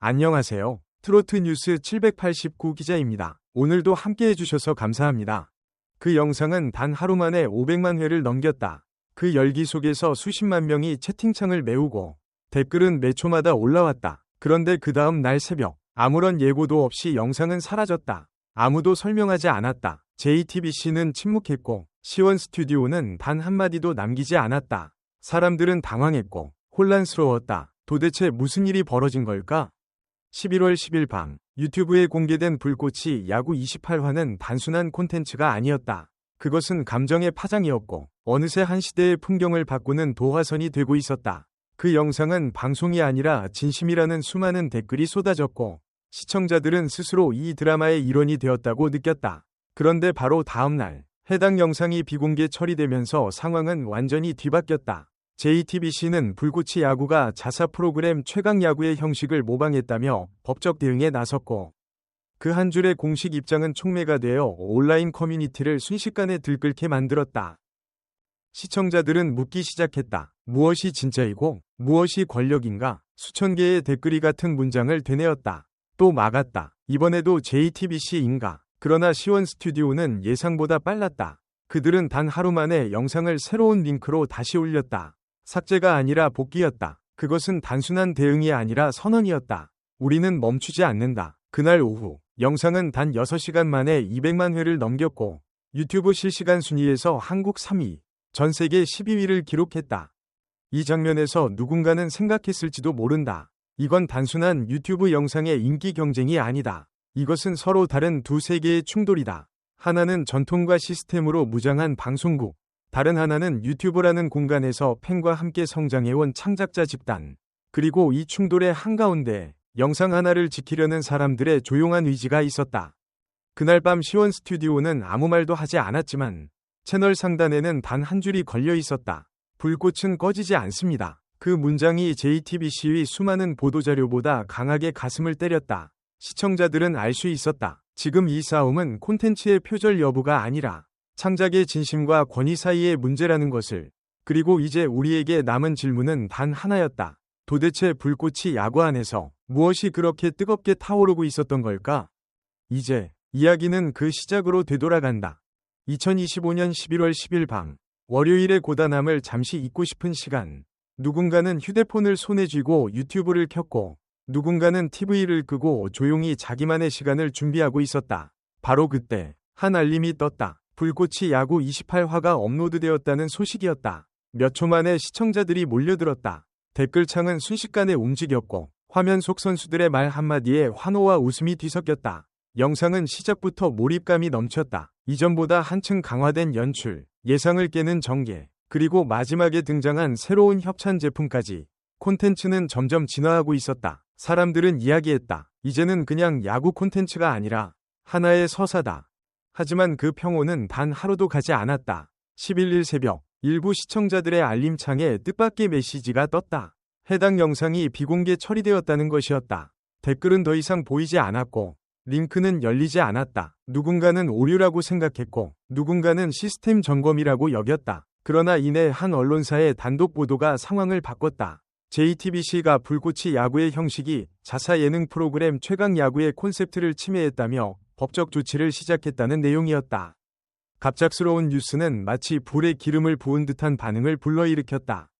안녕하세요. 트로트 뉴스 789 기자입니다. 오늘도 함께 해주셔서 감사합니다. 그 영상은 단 하루 만에 500만 회를 넘겼다. 그 열기 속에서 수십만 명이 채팅창을 메우고 댓글은 매 초마다 올라왔다. 그런데 그 다음 날 새벽 아무런 예고도 없이 영상은 사라졌다. 아무도 설명하지 않았다. JTBC는 침묵했고 시원 스튜디오는 단 한마디도 남기지 않았다. 사람들은 당황했고 혼란스러웠다. 도대체 무슨 일이 벌어진 걸까? 11월 10일 밤 유튜브에 공개된 불꽃이 야구 28화는 단순한 콘텐츠가 아니었다. 그것은 감정의 파장이었고 어느새 한 시대의 풍경을 바꾸는 도화선이 되고 있었다. 그 영상은 방송이 아니라 진심이라는 수많은 댓글이 쏟아졌고 시청자들은 스스로 이 드라마의 일원이 되었다고 느꼈다. 그런데 바로 다음 날 해당 영상이 비공개 처리되면서 상황은 완전히 뒤바뀌었다. JTBC는 불꽃이 야구가 자사 프로그램 최강 야구의 형식을 모방했다며 법적 대응에 나섰고 그 한 줄의 공식 입장은 촉매가 되어 온라인 커뮤니티를 순식간에 들끓게 만들었다. 시청자들은 묻기 시작했다. 무엇이 진짜이고 무엇이 권력인가? 수천 개의 댓글이 같은 문장을 되뇌었다. 또 막았다. 이번에도 JTBC인가? 그러나 시원 스튜디오는 예상보다 빨랐다. 그들은 단 하루 만에 영상을 새로운 링크로 다시 올렸다. 삭제가 아니라 복귀였다. 그것은 단순한 대응이 아니라 선언이었다. 우리는 멈추지 않는다. 그날 오후 영상은 단 6시간 만에 200만 회를 넘겼고 유튜브 실시간 순위에서 한국 3위, 전 세계 12위를 기록했다. 이 장면에서 누군가는 생각했을지도 모른다. 이건 단순한 유튜브 영상의 인기 경쟁이 아니다. 이것은 서로 다른 두 세계의 충돌이다. 하나는 전통과 시스템으로 무장한 방송국, 다른 하나는 유튜브라는 공간에서 팬과 함께 성장해온 창작자 집단. 그리고 이 충돌의 한가운데 영상 하나를 지키려는 사람들의 조용한 의지가 있었다. 그날 밤 시원 스튜디오는 아무 말도 하지 않았지만 채널 상단에는 단 한 줄이 걸려 있었다. 불꽃은 꺼지지 않습니다. 그 문장이 JTBC의 수많은 보도자료보다 강하게 가슴을 때렸다. 시청자들은 알 수 있었다. 지금 이 싸움은 콘텐츠의 표절 여부가 아니라 창작의 진심과 권위 사이의 문제라는 것을 그리고 이제 우리에게 남은 질문은 단 하나였다. 도대체 불꽃이 야구 안에서 무엇이 그렇게 뜨겁게 타오르고 있었던 걸까? 이제 이야기는 그 시작으로 되돌아간다. 2025년 11월 10일 밤 월요일의 고단함을 잠시 잊고 싶은 시간 누군가는 휴대폰을 손에 쥐고 유튜브를 켰고 누군가는 TV를 끄고 조용히 자기만의 시간을 준비하고 있었다. 바로 그때 한 알림이 떴다. 불꽃이 야구 28화가 업로드되었다는 소식이었다. 몇 초 만에 시청자들이 몰려들었다. 댓글창은 순식간에 움직였고 화면 속 선수들의 말 한마디에 환호와 웃음이 뒤섞였다. 영상은 시작부터 몰입감이 넘쳤다. 이전보다 한층 강화된 연출, 예상을 깨는 전개, 그리고 마지막에 등장한 새로운 협찬 제품까지 콘텐츠는 점점 진화하고 있었다. 사람들은 이야기했다. 이제는 그냥 야구 콘텐츠가 아니라 하나의 서사다. 하지만 그 평온은 단 하루도 가지 않았다. 11일 새벽 일부 시청자들의 알림창에 뜻밖의 메시지가 떴다. 해당 영상이 비공개 처리되었다는 것이었다. 댓글은 더 이상 보이지 않았고 링크는 열리지 않았다. 누군가는 오류라고 생각했고 누군가는 시스템 점검이라고 여겼다. 그러나 이내 한 언론사의 단독 보도가 상황을 바꿨다. JTBC가 불꽃이 야구의 형식이 자사 예능 프로그램 최강 야구의 콘셉트를 침해했다며 법적 조치를 시작했다는 내용이었다. 갑작스러운 뉴스는 마치 불에 기름을 부은 듯한 반응을 불러일으켰다.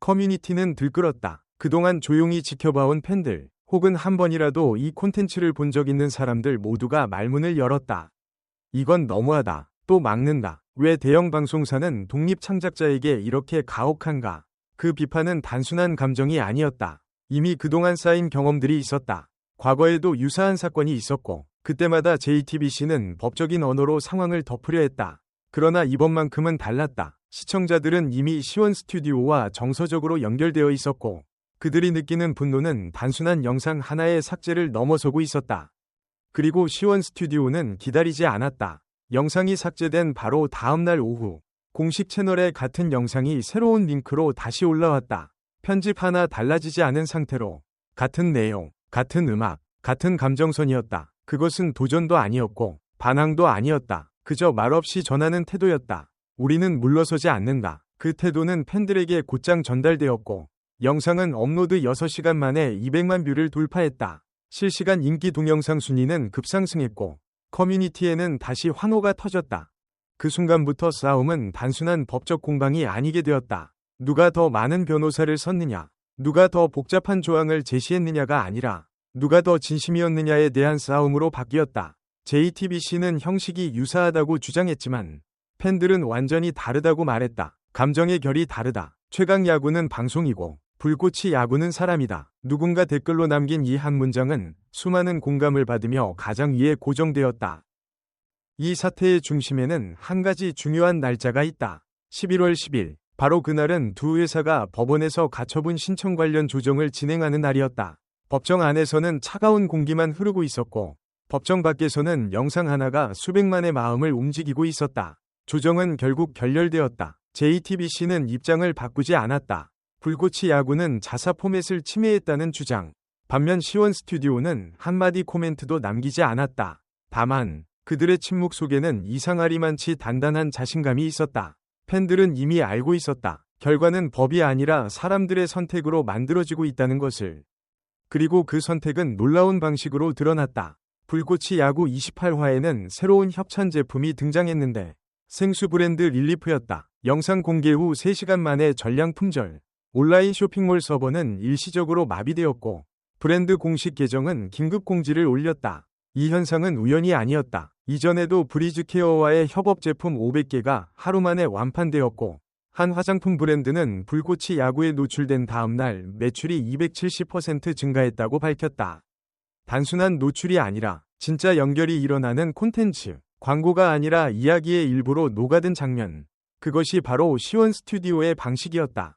커뮤니티는 들끓었다. 그동안 조용히 지켜봐온 팬들, 혹은 한 번이라도 이 콘텐츠를 본 적 있는 사람들 모두가 말문을 열었다. 이건 너무하다. 또 막는다. 왜 대형 방송사는 독립 창작자에게 이렇게 가혹한가? 그 비판은 단순한 감정이 아니었다. 이미 그동안 쌓인 경험들이 있었다. 과거에도 유사한 사건이 있었고, 그때마다 JTBC는 법적인 언어로 상황을 덮으려 했다. 그러나 이번만큼은 달랐다. 시청자들은 이미 시원 스튜디오와 정서적으로 연결되어 있었고, 그들이 느끼는 분노는 단순한 영상 하나의 삭제를 넘어서고 있었다. 그리고 시원 스튜디오는 기다리지 않았다. 영상이 삭제된 바로 다음날 오후, 공식 채널에 같은 영상이 새로운 링크로 다시 올라왔다. 편집 하나 달라지지 않은 상태로 같은 내용, 같은 음악, 같은 감정선이었다. 그것은 도전도 아니었고 반항도 아니었다. 그저 말없이 전하는 태도였다. 우리는 물러서지 않는다. 그 태도는 팬들에게 곧장 전달되었고 영상은 업로드 6시간 만에 200만 뷰를 돌파했다. 실시간 인기 동영상 순위는 급상승했고 커뮤니티에는 다시 환호가 터졌다. 그 순간부터 싸움은 단순한 법적 공방이 아니게 되었다. 누가 더 많은 변호사를 썼느냐, 누가 더 복잡한 조항을 제시했느냐가 아니라 누가 더 진심이었느냐에 대한 싸움으로 바뀌었다. JTBC는 형식이 유사하다고 주장했지만 팬들은 완전히 다르다고 말했다. 감정의 결이 다르다. 최강 야구는 방송이고 불꽃이 야구는 사람이다. 누군가 댓글로 남긴 이 한 문장은 수많은 공감을 받으며 가장 위에 고정되었다. 이 사태의 중심에는 한 가지 중요한 날짜가 있다. 11월 10일. 바로 그날은 두 회사가 법원에서 가처분 신청 관련 조정을 진행하는 날이었다. 법정 안에서는 차가운 공기만 흐르고 있었고, 법정 밖에서는 영상 하나가 수백만의 마음을 움직이고 있었다. 조정은 결국 결렬되었다. JTBC는 입장을 바꾸지 않았다. 불꽃이 야구는 자사 포맷을 침해했다는 주장. 반면 시원 스튜디오는 한마디 코멘트도 남기지 않았다. 다만 그들의 침묵 속에는 이상하리만치 단단한 자신감이 있었다. 팬들은 이미 알고 있었다. 결과는 법이 아니라 사람들의 선택으로 만들어지고 있다는 것을. 그리고 그 선택은 놀라운 방식으로 드러났다. 불꽃이 야구 28화에는 새로운 협찬 제품이 등장했는데 생수 브랜드 릴리프였다. 영상 공개 후 3시간 만에 전량 품절. 온라인 쇼핑몰 서버는 일시적으로 마비되었고 브랜드 공식 계정은 긴급 공지를 올렸다. 이 현상은 우연이 아니었다. 이전에도 브리즈케어와의 협업 제품 500개가 하루 만에 완판되었고 한 화장품 브랜드는 불꽃이 야구에 노출된 다음 날 매출이 270% 증가했다고 밝혔다. 단순한 노출이 아니라 진짜 연결이 일어나는 콘텐츠, 광고가 아니라 이야기의 일부로 녹아든 장면. 그것이 바로 시원 스튜디오의 방식이었다.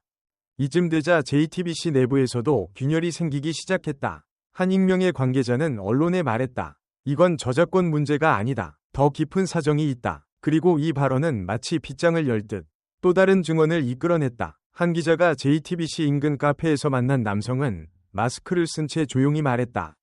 이쯤 되자 JTBC 내부에서도 균열이 생기기 시작했다. 한 익명의 관계자는 언론에 말했다. 이건 저작권 문제가 아니다. 더 깊은 사정이 있다. 그리고 이 발언은 마치 빗장을 열듯 또 다른 증언을 이끌어냈다. 한 기자가 JTBC 인근 카페에서 만난 남성은 마스크를 쓴 채 조용히 말했다.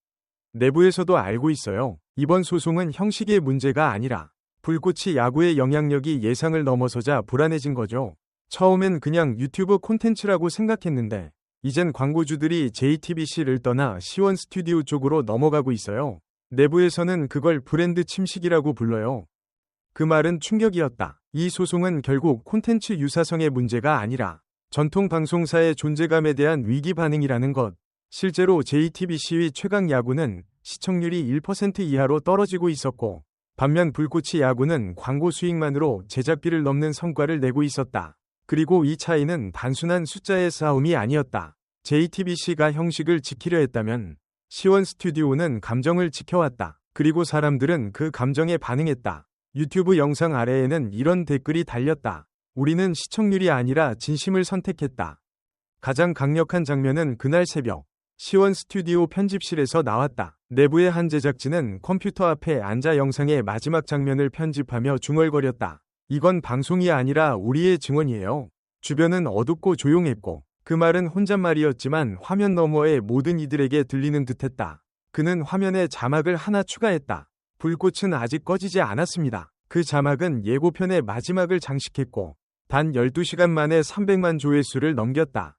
내부에서도 알고 있어요. 이번 소송은 형식의 문제가 아니라 불꽃이 야구의 영향력이 예상을 넘어서자 불안해진 거죠. 처음엔 그냥 유튜브 콘텐츠라고 생각했는데 이젠 광고주들이 JTBC를 떠나 시원 스튜디오 쪽으로 넘어가고 있어요. 내부에서는 그걸 브랜드 침식이라고 불러요. 그 말은 충격이었다. 이 소송은 결국 콘텐츠 유사성의 문제가 아니라 전통 방송사의 존재감에 대한 위기 반응이라는 것. 실제로 JTBC의 최강 야구는 시청률이 1% 이하로 떨어지고 있었고, 반면 불꽃이 야구는 광고 수익만으로 제작비를 넘는 성과를 내고 있었다. 그리고 이 차이는 단순한 숫자의 싸움이 아니었다. JTBC가 형식을 지키려 했다면 시원 스튜디오는 감정을 지켜왔다. 그리고 사람들은 그 감정에 반응했다. 유튜브 영상 아래에는 이런 댓글이 달렸다. 우리는 시청률이 아니라 진심을 선택했다. 가장 강력한 장면은 그날 새벽 시원 스튜디오 편집실에서 나왔다. 내부의 한 제작진은 컴퓨터 앞에 앉아 영상의 마지막 장면을 편집하며 중얼거렸다. 이건 방송이 아니라 우리의 증언이에요. 주변은 어둡고 조용했고 그 말은 혼잣말이었지만 화면 너머의 모든 이들에게 들리는 듯했다. 그는 화면에 자막을 하나 추가했다. 불꽃은 아직 꺼지지 않았습니다. 그 자막은 예고편의 마지막을 장식했고 단 12시간 만에 300만 조회수를 넘겼다.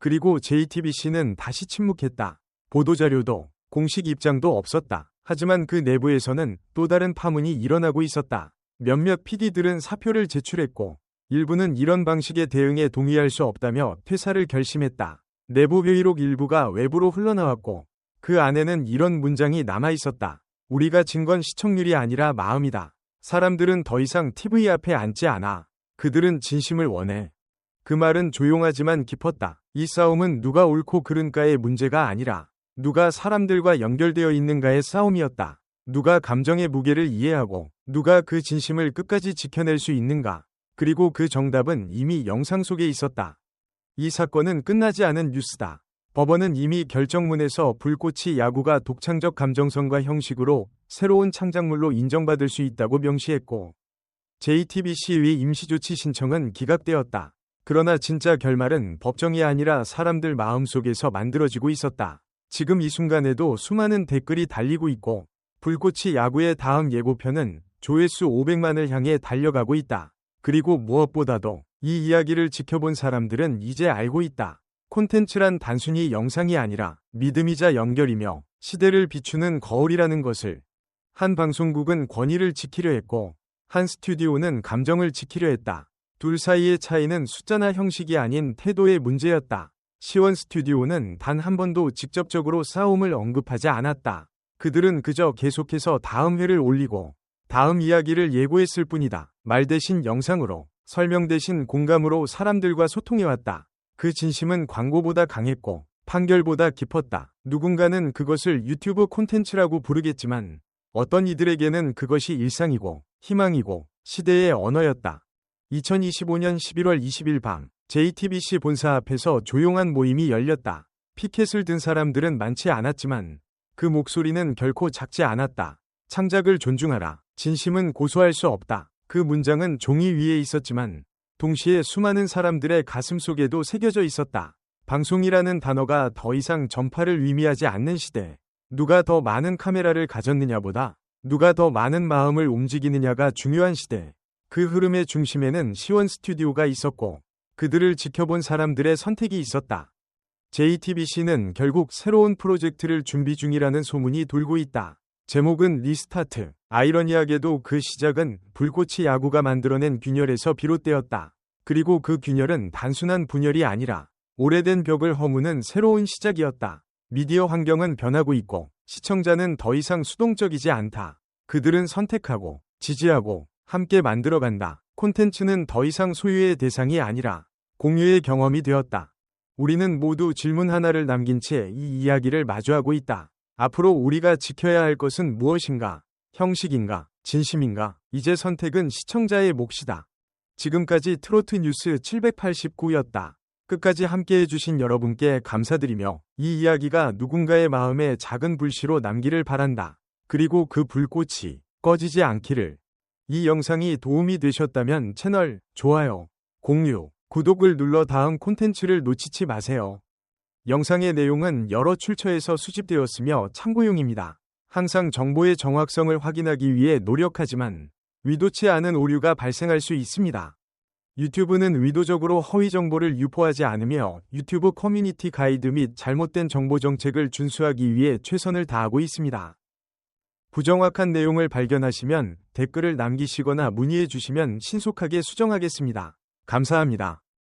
그리고 JTBC는 다시 침묵했다. 보도자료도 공식 입장도 없었다. 하지만 그 내부에서는 또 다른 파문이 일어나고 있었다. 몇몇 PD들은 사표를 제출했고 일부는 이런 방식의 대응에 동의할 수 없다며 퇴사를 결심했다. 내부 회의록 일부가 외부로 흘러나왔고 그 안에는 이런 문장이 남아 있었다. 우리가 진 건 시청률이 아니라 마음이다. 사람들은 더 이상 TV 앞에 앉지 않아. 그들은 진심을 원해. 그 말은 조용하지만 깊었다. 이 싸움은 누가 옳고 그른가의 문제가 아니라 누가 사람들과 연결되어 있는가의 싸움이었다. 누가 감정의 무게를 이해하고 누가 그 진심을 끝까지 지켜낼 수 있는가. 그리고 그 정답은 이미 영상 속에 있었다. 이 사건은 끝나지 않은 뉴스다. 법원은 이미 결정문에서 불꽃이 야구가 독창적 감정성과 형식으로 새로운 창작물로 인정받을 수 있다고 명시했고 JTBC의 임시조치 신청은 기각되었다. 그러나 진짜 결말은 법정이 아니라 사람들 마음속에서 만들어지고 있었다. 지금 이 순간에도 수많은 댓글이 달리고 있고 불꽃이 야구의 다음 예고편은 조회수 500만을 향해 달려가고 있다. 그리고 무엇보다도 이 이야기를 지켜본 사람들은 이제 알고 있다. 콘텐츠란 단순히 영상이 아니라 믿음이자 연결이며 시대를 비추는 거울이라는 것을 한 방송국은 권위를 지키려 했고 한 스튜디오는 감정을 지키려 했다. 둘 사이의 차이는 숫자나 형식이 아닌 태도의 문제였다. 시원 스튜디오는 단 한 번도 직접적으로 싸움을 언급하지 않았다. 그들은 그저 계속해서 다음 회를 올리고 다음 이야기를 예고했을 뿐이다. 말 대신 영상으로, 설명 대신 공감으로 사람들과 소통해왔다. 그 진심은 광고보다 강했고 판결보다 깊었다. 누군가는 그것을 유튜브 콘텐츠라고 부르겠지만 어떤 이들에게는 그것이 일상이고 희망이고 시대의 언어였다. 2025년 11월 20일 밤 JTBC 본사 앞에서 조용한 모임이 열렸다. 피켓을 든 사람들은 많지 않았지만 그 목소리는 결코 작지 않았다. 창작을 존중하라. 진심은 고소할 수 없다. 그 문장은 종이 위에 있었지만 동시에 수많은 사람들의 가슴 속에도 새겨져 있었다. 방송이라는 단어가 더 이상 전파를 의미하지 않는 시대. 누가 더 많은 카메라를 가졌느냐보다 누가 더 많은 마음을 움직이느냐가 중요한 시대. 그 흐름의 중심에는 시원 스튜디오가 있었고 그들을 지켜본 사람들의 선택이 있었다. JTBC는 결국 새로운 프로젝트를 준비 중이라는 소문이 돌고 있다. 제목은 리스타트. 아이러니하게도 그 시작은 불꽃이 야구가 만들어낸 균열에서 비롯되었다. 그리고 그 균열은 단순한 분열이 아니라 오래된 벽을 허무는 새로운 시작이었다. 미디어 환경은 변하고 있고 시청자는 더 이상 수동적이지 않다. 그들은 선택하고 지지하고 함께 만들어간다. 콘텐츠는 더 이상 소유의 대상이 아니라 공유의 경험이 되었다. 우리는 모두 질문 하나를 남긴 채 이 이야기를 마주하고 있다. 앞으로 우리가 지켜야 할 것은 무엇인가? 형식인가? 진심인가? 이제 선택은 시청자의 몫이다. 지금까지 트로트 뉴스 789였다. 끝까지 함께 해 주신 여러분께 감사드리며 이 이야기가 누군가의 마음에 작은 불씨로 남기를 바란다. 그리고 그 불꽃이 꺼지지 않기를. 이 영상이 도움이 되셨다면 채널 좋아요, 공유, 구독을 눌러 다음 콘텐츠를 놓치지 마세요. 영상의 내용은 여러 출처에서 수집되었으며 참고용입니다. 항상 정보의 정확성을 확인하기 위해 노력하지만 위도치 않은 오류가 발생할 수 있습니다. 유튜브는 의도적으로 허위 정보를 유포하지 않으며 유튜브 커뮤니티 가이드 및 잘못된 정보 정책을 준수하기 위해 최선을 다하고 있습니다. 부정확한 내용을 발견하시면 댓글을 남기시거나 문의해 주시면 신속하게 수정하겠습니다. 감사합니다.